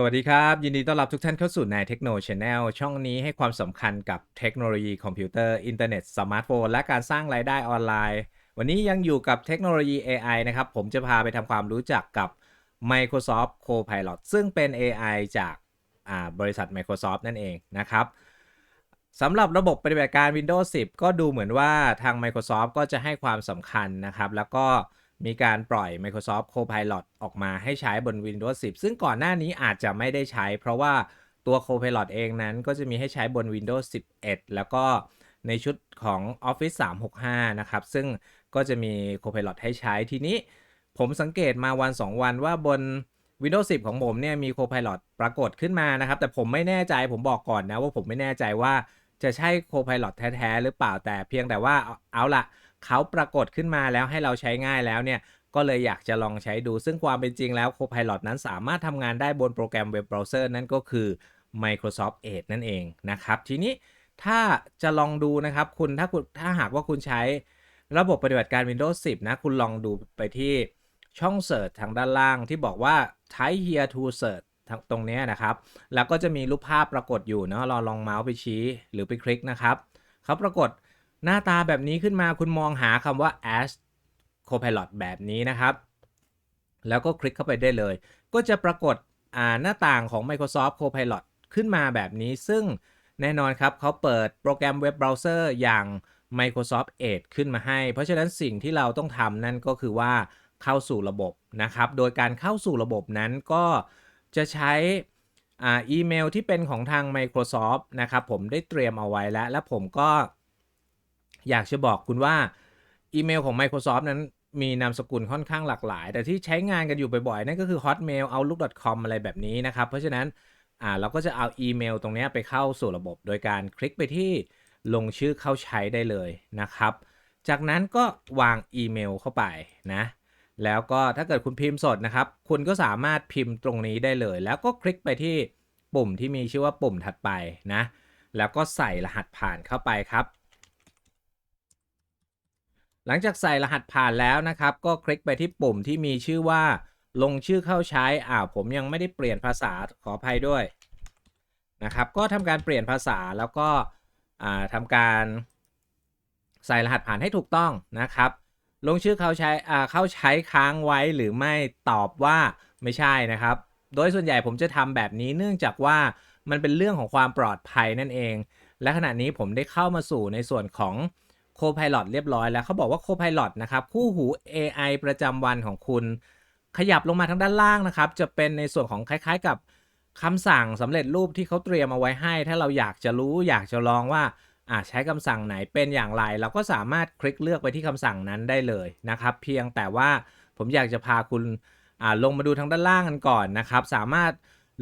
สวัสดีครับ ยินดีต้อนรับทุกท่านเข้าสู่นายเทคโนช Channel ช่องนี้ให้ความสำคัญกับเทคโนโลยีคอมพิวเตอร์ อินเทอร์เน็ต สมาร์ทโฟน และการสร้างรายได้ออนไลน์ วันนี้ยังอยู่กับเทคโนโลยี AI นะครับ ผมจะพาไปทำความรู้จักกับ Microsoft Copilot ซึ่งเป็น AI จากาบริษัท Microsoft นั่นเองนะครับสำหรับระบบปฏิบัติการ Windows 10 ก็ดูเหมือนว่าทาง Microsoft ก็จะให้ความสำคัญนะครับ แล้วก็ มีการปล่อย Microsoft Copilot ออกมาให้ใช้บน Windows 10 ซึ่งก่อนหน้านี้อาจจะไม่ได้ใช้ เพราะว่าตัว Copilot เองนั้นก็จะมีให้ใช้บน Windows 11 แล้วก็ในชุดของ Office 365 นะครับ ซึ่งก็จะมี Copilot ให้ใช้ทีนี้ ผมสังเกตมาวัน 2 วันว่าบน Windows 10 ของผมเนี่ยมี Copilot ปรากฏขึ้นมานะครับ แต่ผมไม่แน่ใจผมบอกก่อนนะว่าผมไม่แน่ใจว่าจะใช่ Copilot แท้ ๆ หรือเปล่าแต่เพียงแต่ว่าเอาเอาละ เขาปรากฏขึ้นมาแล้วให้เราใช้ง่ายแล้วเนี่ยก็เลยอยากจะลองใช้ดู ซึ่งความเป็นจริงแล้ว Copilot นั้นสามารถทำงานได้บนโปรแกรมเว็บเบราว์เซอร์นั่นก็คือ Microsoft Edge นั่นเองนะครับ ทีนี้ถ้าจะลองดูนะครับคุณถ้าคุณถ้าหากว่าคุณใช้ระบบปฏิบัติการ Windows 10 นะ คุณลองดูไปที่ช่อง Search ทางด้านล่างที่บอกว่า Type here to search ทางตรงนี้นะครับ แล้วก็จะมีรูปภาพปรากฏอยู่เนาะเราลองเมาส์ไปชี้หรือไปคลิกนะครับเขาปรากฏ หน้าตาแบบนี้ขึ้นมาคุณมองหาคำว่า as Copilot แบบนี้นะครับ แล้วก็คลิกเข้าไปได้เลย ก็จะปรากฏาหน้าต่างของ Microsoft Copilot ขึ้นมาแบบนี้ ซึ่งแน่นอนครับเขาเปิดโปรแกรมเว็บเบราว์เซอร์อย่าง Microsoft Edge ขึ้นมาให้ เพราะฉะนั้นสิ่งที่เราต้องทำนั่นก็คือว่าเข้าสู่ระบบนะครับ โดยการเข้าสู่ระบบนั้นก็จะใช้อีเมลที่เป็นของทาง Microsoft นะครับ ผมได้เตรียมเอาไว้แล้ว และผมก็ อยากจะบอกคุณว่าอีเมลของ Microsoft นั้นมีนามสกุลค่อนข้างหลากหลาย แต่ที่ใช้งานกันอยู่บ่อยๆ นั่นก็คือ Hotmail Outlook.com อะไรแบบนี้นะครับ เพราะฉะนั้นอ่าเราก็จะเอาอีเมลตรงนี้ไปเข้าสู่ระบบ โดยการคลิกไปที่ลงชื่อเข้าใช้ได้เลยนะครับ จากนั้นก็วางอีเมลเข้าไปนะ แล้วก็ถ้าเกิดคุณพิมพ์สดนะครับ คุณก็สามารถพิมพ์ตรงนี้ได้เลย แล้วก็คลิกไปที่ปุ่มที่มีชื่อว่าปุ่มถัดไปนะ แล้วก็ใส่รหัสผ่านเข้าไปครับ หลังจากใส่รหัสผ่านแล้วนะครับ ก็คลิกไปที่ปุ่มที่มีชื่อว่า ลงชื่อเข้าใช้อ่าผมยังไม่ได้เปลี่ยนภาษาขออภัยด้วยนะครับ ก็ทำการเปลี่ยนภาษาแล้วก็อ่าทำการใส่รหัสผ่านให้ถูกต้องนะครับ ลงชื่อเข้าใช้อ่าเข้าใช้ค้างไว้หรือไม่ตอบว่าไม่ใช่นะครับ โดยส่วนใหญ่ผมจะทำแบบนี้เนื่องจากว่ามันเป็นเรื่องของความปลอดภัยนั่นเอง และขณะนี้ผมได้เข้ามาสู่ในส่วนของ Copilot เรียบร้อยแล้วเขาบอกว่า Copilot นะครับคู่หู AI ประจำวันของคุณ ขยับลงมาทางด้านล่างนะครับ จะเป็นในส่วนของคล้ายๆกับคำสั่งสำเร็จรูปที่เขาเตรียมเอาไว้ให้ ถ้าเราอยากจะรู้อยากจะลองว่าอ่าใช้คำสั่งไหนเป็นอย่างไร เราก็สามารถคลิกเลือกไปที่คำสั่งนั้นได้เลยนะครับ เพียงแต่ว่าผมอยากจะพาคุณอ่าลงมาดูทางด้านล่างกันก่อนนะครับ สามารถ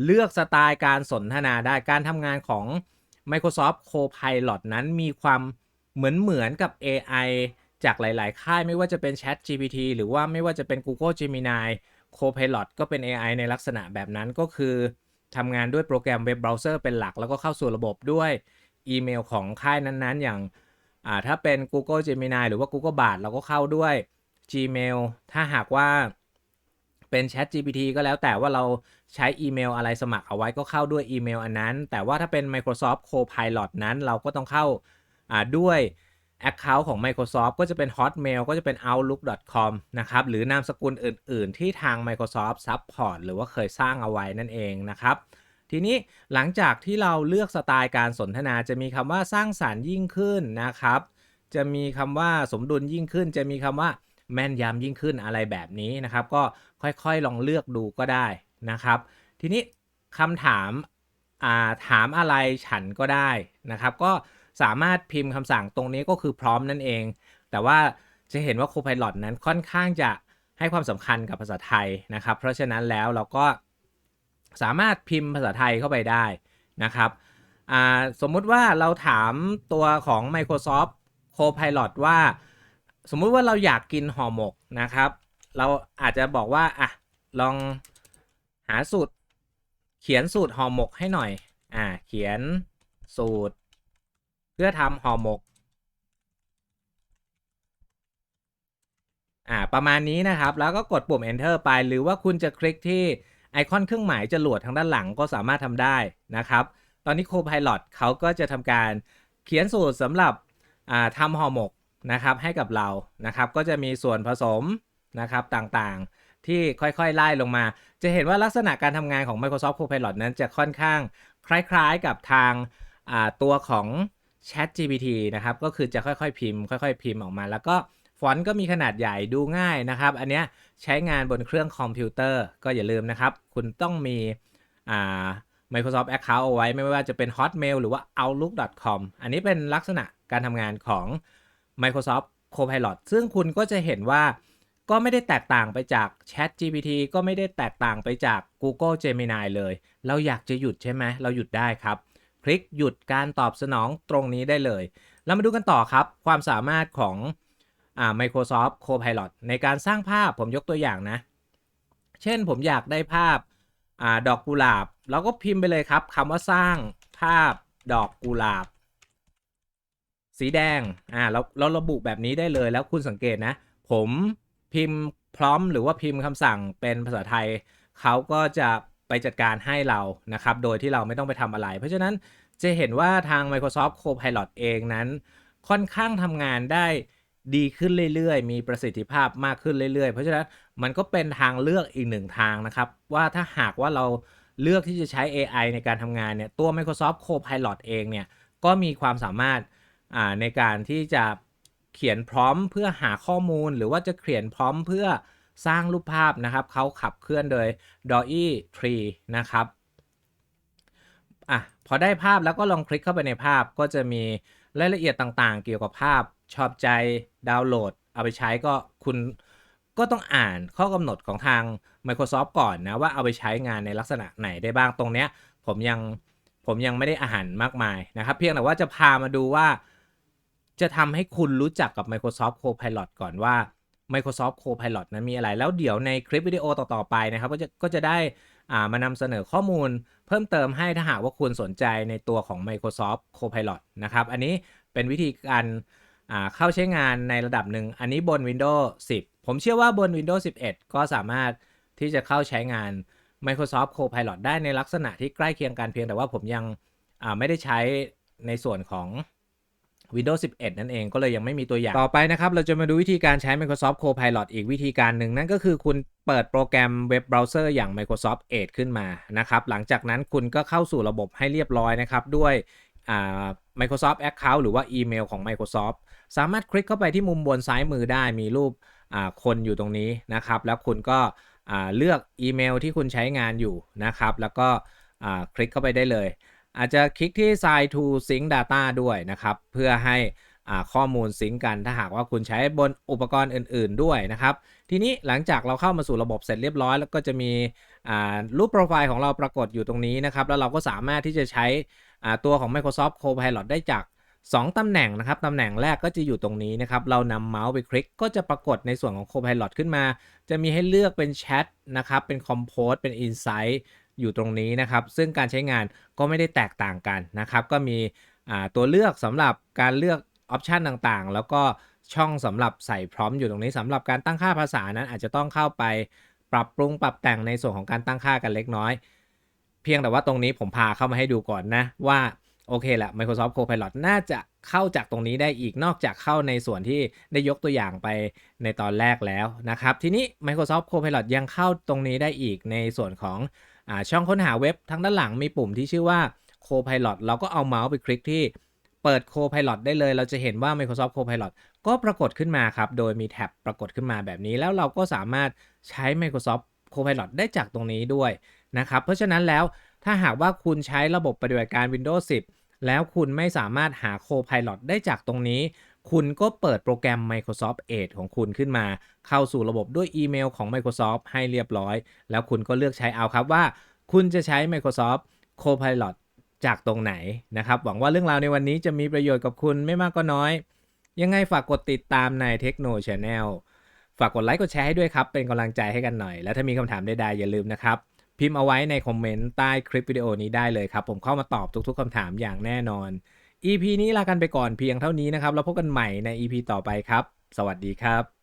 เลือกสไตล์การสนทนาได้การทำงานของ Microsoft Copilot นั้นมีความ เหมือนเหมือนกับ AI จากหลาย ๆ ค่ายไม่ว่าจะเป็น Chat GPT หรือว่าไม่ว่าจะเป็น Google Gemini Copilot ก็เป็น AI ในลักษณะแบบนั้นก็คือทำงานด้วยโปรแกรมเว็บเบราว์เซอร์เป็นหลัก แล้วก็เข้าสู่ระบบด้วยอีเมลของค่ายนั้นๆ อย่าง่าถ้าเป็น Google Gemini หรือว่า Google Bard เราก็เข้าด้วย Gmail ถ้าหากว่าเป็น Chat GPT ก็แล้วแต่ว่าเราใช้อีเมลอะไรสมัครเอาไว้ก็เข้าด้วยอีเมลอันนั้น แต่ว่าถ้าเป็น Microsoft Copilot นั้นเราก็ต้องเข้า ด้วย Account ของ Microsoft ก็จะเป็น Hotmail ก็จะเป็น outlook.com นะครับ หรือนามสกุลอื่น ๆ ที่ทาง Microsoft Support หรือว่าเคยสร้างเอาไว้นั่นเองนะครับทีนี้หลังจากที่เราเลือกสไตล์การสนทนาจะมีคำว่าสร้างสารรค์ยิ่งขึ้นนะครับ จะมีคำว่าสมดุลยิ่งขึ้น จะมีคำว่าแม่นยำยิ่งขึ้นอะไรแบบนี้นะครับ ก็ค่อยๆลองเลือกดูก็ได้นะครับ ทีนี้คำถามาถามอะไรฉันก็ได้นะครับ ก็ สามารถพิมพ์คำสั่งตรงนี้ก็คือพร้อมนั่นเอง แต่ว่าจะเห็นว่า Copilot นั้นค่อนข้างจะให้ความสำคัญกับภาษาไทยนะครับ เพราะฉะนั้นแล้วเราก็สามารถพิมพ์ภาษาไทยเข้าไปได้นะครับสมมุติว่าเราถามตัวของ Microsoft Copilot ว่า สมมุติว่าเราอยากกินห่อหมกนะครับ เราอาจจะบอกว่าอะลองหาสูตร เขียนสูตรห่อหมกให้หน่อยอ่าเขียนสูตร เพื่อทำห่อหมก อ่า ประมาณนี้นะครับ แล้วก็กดปุ่ม enter ไป หรือว่าคุณจะคลิกที่ไอคอนเครื่องหมายจรวดทางด้านหลังก็สามารถทำได้นะครับ ตอนนี้ Copilot เขาก็จะทำการเขียนสูตรสำหรับทำห่อหมกนะครับ ให้กับเรานะครับ ก็จะมีส่วนผสมนะครับต่างๆ ที่ค่อยๆ ไล่ลงมา จะเห็นว่าลักษณะการทำงานของ Microsoft Copilot นั้นจะค่อนข้างคล้ายๆ กับทางตัวของ Chat GPT นะครับก็คือจะค่อยๆ พิมพ์ ค่อย ๆ พิมพ์ออกมา แล้วก็ฟอนต์ก็มีขนาดใหญ่ดูง่ายนะครับ อันเนี้ยใช้งานบนเครื่องคอมพิวเตอร์ก็อย่าลืมนะครับ คุณต้องมีอ่า Microsoft Account เอาไว้ ไม่ว่าจะเป็น Hotmail หรือว่า Outlook.com อันนี้เป็นลักษณะการทำงานของ Microsoft Copilot ซึ่งคุณก็จะเห็นว่าก็ไม่ได้แตกต่างไปจาก Chat GPT ก็ไม่ได้แตกต่างไปจาก Google Gemini เลย เราอยากจะหยุดใช่ไหม เราหยุดได้ครับ ลิกหยุดการตอบสนองตรงนี้ได้เลยเรามาดูกันต่อครับ ความสามารถของอ่า Microsoft Copilot ในการสร้างภาพผมยกตัวอย่างนะ เช่นผมอยากได้ภาพอาดอกกุหลาบ เราก็พิมพ์ไปเลยครับคำว่าสร้างภาพดอกกุหลาบ สีแดงอ่าเราเราระบุแบบนี้ได้เลยแล้วคุณสังเกตนะ ผมพิมพ์พร้อมหรือว่าพิมพ์คำสั่งเป็นภาษาไทย เขาก็จะ ไปจัดการให้เรานะครับ โดยที่เราไม่ต้องไปทำอะไร เพราะฉะนั้นจะเห็นว่าทาง Microsoft Copilot เองนั้น ค่อนข้างทำงานได้ดีขึ้นเรื่อยๆ มีประสิทธิภาพมากขึ้นเรื่อยๆ เพราะฉะนั้นมันก็เป็นทางเลือกอีกหนึ่งทางนะครับ ว่าถ้าหากว่าเราเลือกที่จะใช้ AI ในการทำงานเนี่ย ตัว Microsoft Copilot เองเนี่ย ก็มีความสามารถในการที่จะเขียนพร้อมเพื่อหาข้อมูล หรือว่าจะเขียนพร้อมเพื่อ สร้างรูปภาพนะครับเขาขับเคลื่อนโดย DALL-E 3นะครับอะพอได้ภาพแล้วก็ลองคลิกเข้าไปในภาพก็จะมีรายละเอียดต่างๆ เกี่ยวกับภาพชอบใจดาวน์โหลด เอาไปใช้ก็คุณก็ต้องอ่านข้อกำหนดของทาง Microsoft ก่อนนะว่าเอาไปใช้งานในลักษณะไหนได้บ้างตรงเนี้ยผมยังผมยังไม่ได้อ่านมากมายนะครับ เพียงแต่ว่าจะพามาดูว่า จะทำให้คุณรู้จักกับ Microsoft Copilot ก่อนว่า Microsoft Copilot นั้นมีอะไร แล้วเดี๋ยวในคลิปวิดีโอต่อ ๆ ไปนะครับ ก็จะก็จะได้อ่ามานำเสนอข้อมูลเพิ่มเติมให้ถ้าหากว่าคุณสนใจในตัวของ Microsoft Copilot นะครับ อันนี้เป็นวิธีการอ่าเข้าใช้งานในระดับหนึ่ง อันนี้บน Windows 10 ผมเชื่อว่าบน Windows 11 ก็สามารถที่จะเข้าใช้งาน Microsoft Copilot ได้ในลักษณะที่ใกล้เคียงกันเพียงแต่ว่าผมยังอ่าไม่ได้ใช้ในส่วนของ Windows 11 นั่นเองก็เลยยังไม่มีตัวอย่าง ต่อไปนะครับ เราจะมาดูวิธีการใช้ Microsoft Copilot อีกวิธีการหนึ่ง นั่นก็คือคุณเปิดโปรแกรมเว็บเบราว์เซอร์อย่าง Microsoft Edge ขึ้นมานะครับ หลังจากนั้นคุณก็เข้าสู่ระบบให้เรียบร้อยนะครับ ด้วย Microsoft Account หรือว่าอีเมลของ Microsoft สามารถคลิกเข้าไปที่มุมบนซ้ายมือได้มีรูปคนอยู่ตรงนี้นะครับ แล้วคุณก็เลือกอีเมลที่คุณใช้งานอยู่นะครับ แล้วก็คลิกเข้าไปได้เลย อาจจะคลิกที่ Sign to Sync Data ด้วยนะครับ เพื่อให้ข้อมูลซิงกันถ้าหากว่าคุณใช้บนอุปกรณ์อื่น ๆด้วยนะครับ ทีนี้หลังจากเราเข้ามาสู่ระบบเสร็จเรียบร้อย แล้วก็จะมีรูปโปรไฟล์ของเราปรากฏอยู่ตรงนี้นะครับ แล้วเราก็สามารถที่จะใช้ตัวของ Microsoft Copilot ได้จาก 2 ตำแหน่งนะครับ ตำแหน่งแรกก็จะอยู่ตรงนี้นะครับ เรานำเมาส์ไปคลิกก็จะปรากฏในส่วนของ Copilot ขึ้นมา จะมีให้เลือกเป็นแชทนะครับเป็น Compose เป็น Insight อยู่ตรงนี้นะครับ ซึ่งการใช้งานก็ไม่ได้แตกต่างกันนะครับ ก็มีตัวเลือกสำหรับการเลือกออปชันต่างๆ แล้วก็ช่องสำหรับใส่พร้อมอยู่ตรงนี้สำหรับการตั้งค่าภาษานั้นอาจจะต้องเข้าไปปรับปรุงปรับแต่งในส่วนของการตั้งค่ากันเล็กน้อย เพียงแต่ว่าตรงนี้ผมพาเข้ามาให้ดูก่อนนะ ว่าโอเคแหละ Microsoft Copilot น่าจะเข้าจากตรงนี้ได้อีกนอกจากเข้าในส่วนที่ได้ยกตัวอย่างไปในตอนแรกแล้วนะครับ ทีนี้ Microsoft Copilot ยังเข้าตรงนี้ได้อีกในส่วนของ ช่องค้นหาเว็บทางด้านหลังมีปุ่มที่ชื่อว่า Copilot เราก็เอาเมาส์ไปคลิกที่เปิด Copilot ได้เลย เราจะเห็นว่า Microsoft Copilot ก็ปรากฏขึ้นมาครับ โดยมีแท็บปรากฏขึ้นมาแบบนี้ แล้วเราก็สามารถใช้ Microsoft Copilot ได้จากตรงนี้ด้วยนะครับ เพราะฉะนั้นแล้วถ้าหากว่าคุณใช้ระบบปฏิบัติการ Windows 10 แล้วคุณไม่สามารถหา Copilot ได้จากตรงนี้ คุณก็เปิดโปรแกรม Microsoft Edge ของคุณขึ้นมา เข้าสู่ระบบด้วยอีเมลของ Microsoft ให้เรียบร้อย แล้วคุณก็เลือกใช้เอาครับว่า คุณจะใช้ Microsoft Copilot จากตรงไหนนะครับ หวังว่าเรื่องราวในวันนี้จะมีประโยชน์กับคุณไม่มากก็น้อย ยังไงฝากกดติดตามใน Techno Channel ฝากกดไลค์กดแชร์ให้ด้วยครับ เป็นกำลังใจให้กันหน่อย แล้วถ้ามีคำถามใดๆอย่าลืมนะครับ พิมพ์เอาไว้ในคอมเมนต์ใต้คลิปวิดีโอนี้ได้เลยครับ ผมเข้ามาตอบทุกๆคำถามอย่างแน่นอน EP นี้ลากันไปก่อนเพียงเท่านี้นะครับ แล้วพบกันใหม่ใน EP ต่อไปครับ สวัสดีครับ